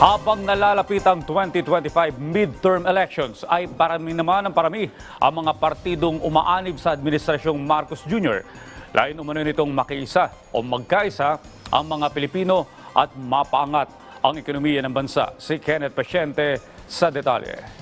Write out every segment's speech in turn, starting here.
Habang nalalapit ang 2025 midterm elections ay parami naman ang parami ang mga partidong umaanib sa Administrasyong Marcos Jr. Lain umano nitong makiisa o magkaisa ang mga Pilipino at mapaangat ang ekonomiya ng bansa. Si Kenneth Pasyente sa detalye.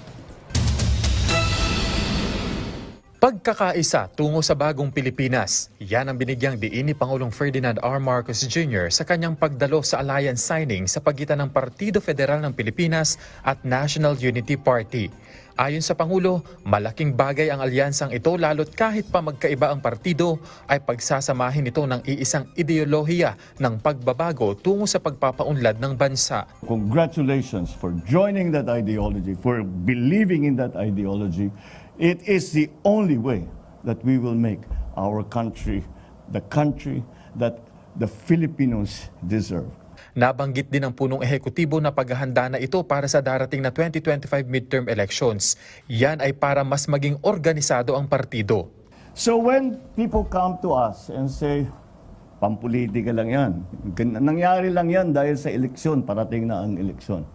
Pagkakaisa tungo sa bagong Pilipinas, yan ang binigyang diin ni Pangulong Ferdinand R. Marcos Jr. sa kanyang pagdalo sa alliance signing sa pagitan ng Partido Federal ng Pilipinas at National Unity Party. Ayon sa Pangulo, malaking bagay ang alyansang ito lalo't kahit pa magkaiba ang partido ay pagsasamahin ito ng iisang ideolohiya ng pagbabago tungo sa pagpapaunlad ng bansa. Congratulations for joining that ideology, for believing in that ideology. It is the only way that we will make our country the country that the Filipinos deserve. Nabanggit din ng punong ehekutibo na paghahanda na ito para sa darating na 2025 midterm elections. Yan ay para mas maging organisado ang partido. So when people come to us and say, pampolitika lang yan, nangyari lang yan dahil sa eleksyon, parating na ang eleksyon.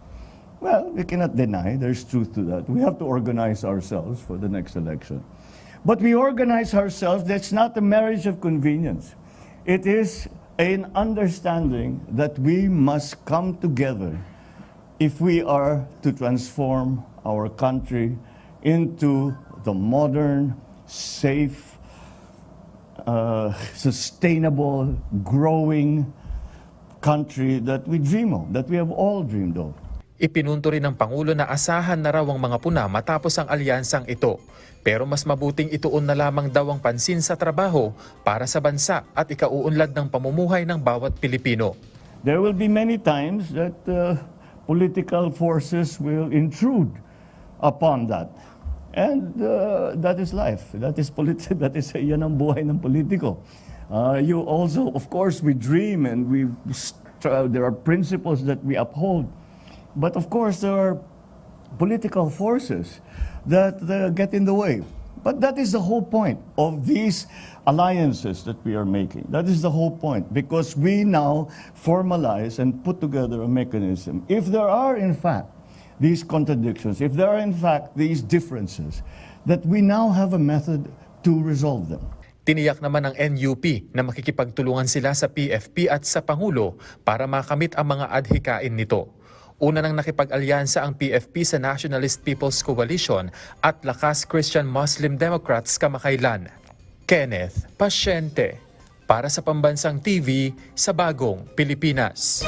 Well, we cannot deny there's truth to that. We have to organize ourselves for the next election. But we organize ourselves, that's not a marriage of convenience. It is an understanding that we must come together if we are to transform our country into the modern, safe, uh, sustainable, growing country that we dream of, that we have all dreamed of. Ipinunto rin ng Pangulo na asahan na raw ang mga puna matapos ang alyansang ito. Pero mas mabuting ituon na lamang daw ang pansin sa trabaho para sa bansa at ikauunlad ng pamumuhay ng bawat Pilipino. There will be many times that uh, political forces will intrude upon that. And uh, that is life. That is politi- That is yan ang buhay ng politiko. Uh, you also, of course, we dream and we there are principles that we uphold. But of course, there are political forces that uh, get in the way. But that is the whole point of these alliances that we are making. That is the whole point because we now formalize and put together a mechanism. If there are, in fact, these contradictions, if there are, in fact, these differences, that we now have a method to resolve them. Tiniyak naman ng NUP na makikipagtulungan sila sa PFP at sa Pangulo para makamit ang mga adhikain nito. Una nang nakipag-alyansa ang PFP sa Nationalist People's Coalition at Lakas Christian Muslim Democrats kamakailan. Kenneth Pasyente para sa Pambansang TV sa Bagong Pilipinas.